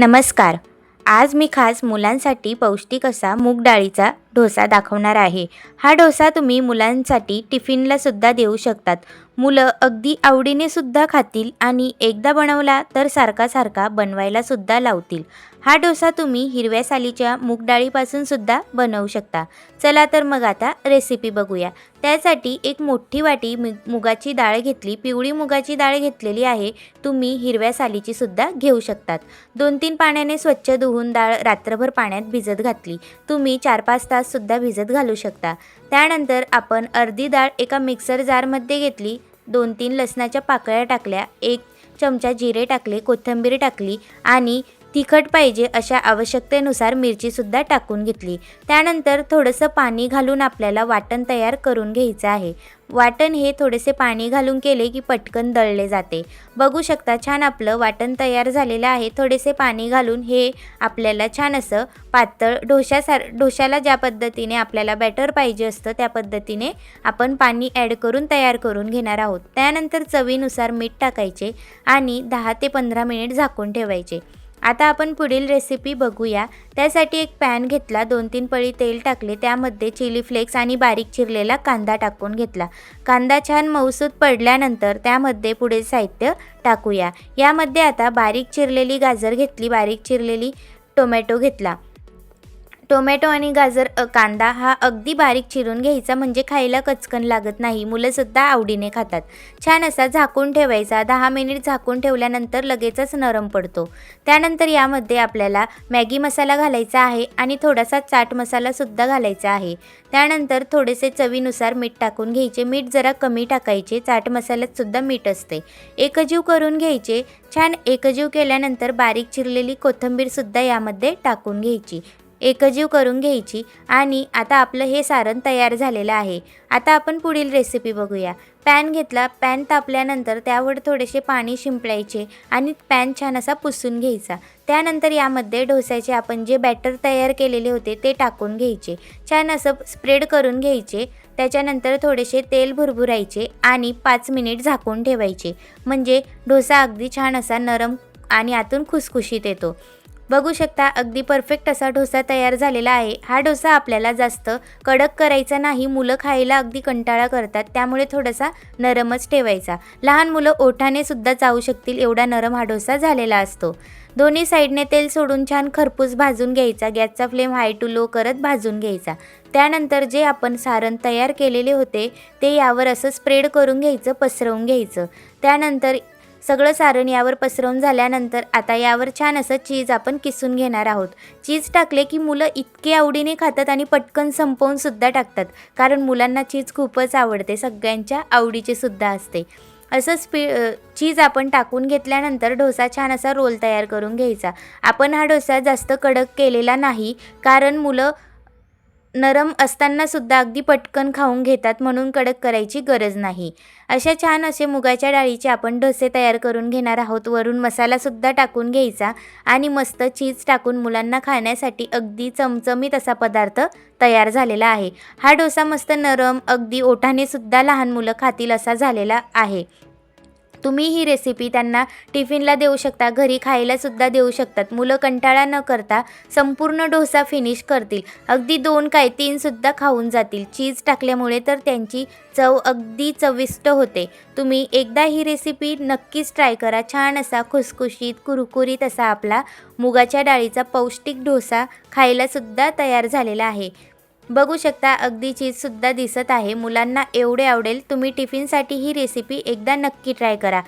नमस्कार. आज मी खास मुलांसाठी पौष्टिक असा मूग डाळीचा डोसा दाखवणार आहे. हा डोसा तुम्ही मुलांसाठी टिफिनला सुद्धा देऊ शकतात. मुलं अगदी आवडीने सुद्धा खातील आणि एकदा बनवला तर सारखा सारखा बनवायला सुद्धा लावतील. हा डोसा तुम्ही हिरव्या सालीच्या मूगडाळीपासून सुद्धा बनवू शकता. चला तर मग आता रेसिपी बघूया. त्यासाठी एक मोठी वाटी मु मुगाची डाळ घेतली. पिवळी मुगाची डाळ घेतलेली आहे. तुम्ही हिरव्या सालीची सुद्धा घेऊ शकतात. दोन तीन पाण्याने स्वच्छ धुवून डाळ रात्रभर पाण्यात भिजत घातली. तुम्ही चार पाच तास ताससुद्धा भिजत घालू शकता. त्यानंतर आपण अर्धी डाळ एका मिक्सर जारमध्ये घेतली. दोन तीन लसणाच्या पाकळ्या टाकल्या. एक चमचा जिरे टाकले कोथिंबीर टाकली आणि तिखट पाहिजे अशा आवश्यकतेनुसार मिरचीसुद्धा टाकून घेतली. त्यानंतर थोडंसं पाणी घालून आपल्याला वाटण तयार करून घ्यायचं आहे. वाटण हे थोडेसे पाणी घालून केले की पटकन दळले जाते. बघू शकता छान आपलं वाटण तयार झालेलं आहे. थोडेसे पाणी घालून हे आपल्याला छान असं पातळ डोशासार डोशाला ज्या पद्धतीने आपल्याला बॅटर पाहिजे असतं त्या पद्धतीने आपण पाणी ॲड करून तयार करून घेणार आहोत. त्यानंतर चवीनुसार मीठ टाकायचे आणि दहा ते पंधरा मिनिट झाकून ठेवायचे. आता आपण पुढील रेसिपी बघूया. त्यासाठी एक पॅन घेतला दोन तीन पळी तेल टाकले त्यामध्ये चिली फ्लेक्स आणि बारीक चिरलेला कांदा टाकून घेतला. कांदा छान मऊसूत पडल्यानंतर त्यामध्ये पुढे साहित्य टाकूया. यामध्ये आता बारीक चिरलेली गाजर घेतली बारीक चिरलेली टोमॅटो घेतला. टोमॅटो आणि गाजर कांदा हा अगदी बारीक चिरून घ्यायचा म्हणजे खायला कचकन लागत नाही. मुलंसुद्धा आवडीने खातात. छान असा झाकून ठेवायचा. दहा मिनिट झाकून ठेवल्यानंतर लगेचच नरम पडतो. त्यानंतर यामध्ये आपल्याला मॅगी मसाला घालायचा आहे आणि थोडासा चाट मसालासुद्धा घालायचा आहे. त्यानंतर थोडेसे चवीनुसार मीठ टाकून घ्यायचे. मीठ जरा कमी टाकायचे. चाट मसाल्यातसुद्धा मीठ असते. एकजीव करून घ्यायचे. छान एकजीव केल्यानंतर बारीक चिरलेली कोथिंबीरसुद्धा यामध्ये टाकून घ्यायची. एकजीव करून घ्यायची आणि आता आपलं हे सारण तयार झालेलं आहे. आता आपण पुढील रेसिपी बघूया. पॅन घेतला पॅन तापल्यानंतर त्यावर थोडेसे पाणी शिंपडायचे आणि पॅन छान असा पुसून घ्यायचा. त्यानंतर यामध्ये डोस्याचे आपण जे बॅटर तयार केलेले होते ते टाकून घ्यायचे. छान असं स्प्रेड करून घ्यायचे. त्याच्यानंतर थोडेसे तेल भुरभुरायचे आणि पाच मिनिट झाकून ठेवायचे. म्हणजे डोसा अगदी छान असा नरम आणि आतून खुसखुशीत येतो. बघू शकता अगदी परफेक्ट असा डोसा तयार झालेला आहे. हा डोसा आपल्याला जास्त कडक करायचा नाही मुलं खायला अगदी कंटाळा करतात त्यामुळे थोडासा नरमच ठेवायचा. लहान मुलं ओठाने सुद्धा जाऊ शकतील एवढा नरम हा डोसा झालेला असतो. दोन्ही साईडने तेल सोडून छान खरपूस भाजून घ्यायचा गॅसचा फ्लेम हाय टू लो करत भाजून घ्यायचा. त्यानंतर जे आपण सारण तयार केलेले होते ते यावर असं स्प्रेड करून घ्यायचं पसरवून घ्यायचं. त्यानंतर सगळं सारण यावर पसरवून झाल्यानंतर आता यावर छान असं चीज आपण किसून घेणार आहोत. चीज टाकले की मुलं इतके आवडीने खातात आणि पटकन संपवून सुद्धा टाकतात. कारण मुलांना चीज खूपच आवडते सगळ्यांच्या आवडीचे सुद्धा असते. असं स्पी चीज आपण टाकून घेतल्यानंतर डोसा छान असा रोल तयार करून घ्यायचा. आपण हा डोसा जास्त कडक केलेला नाही कारण मुलं नरम असताना सुद्धा अगदी पटकन खाऊन घेतात म्हणून कडक करायची गरज नाही. अशा छान असे मुगाच्या डाळीचे आपण डोसे तयार करून घेणार आहोत. वरून मसालासुद्धा टाकून घ्यायचा आणि मस्त चीज टाकून मुलांना खाण्यासाठी अगदी चमचमीत असा पदार्थ तयार झालेला आहे. हा डोसा मस्त नरम अगदी ओठाने सुद्धा लहान मुलं खातील असा झालेला आहे. तुम्ही ही रेसिपी त्यांना टिफिनला देऊ शकता घरी खायलासुद्धा देऊ शकतात. मुलं कंटाळा न करता संपूर्ण डोसा फिनिश करतील. अगदी दोन काय तीन सुद्धा खाऊन जातील. चीज टाकल्यामुळे तर त्यांची चव अगदी चविष्ट होते. तुम्ही एकदा ही रेसिपी नक्कीच ट्राय करा. छान असा खुसखुशीत कुरकुरीत असा आपला मुगाच्या डाळीचा पौष्टिक डोसा खायलासुद्धा तयार झालेला आहे. बघू शकता अगदी चीजसुद्धा दिसत आहे. मुलांना एवढे आवडेल तुम्ही टिफिनसाठी ही रेसिपी एकदा नक्की ट्राय करा.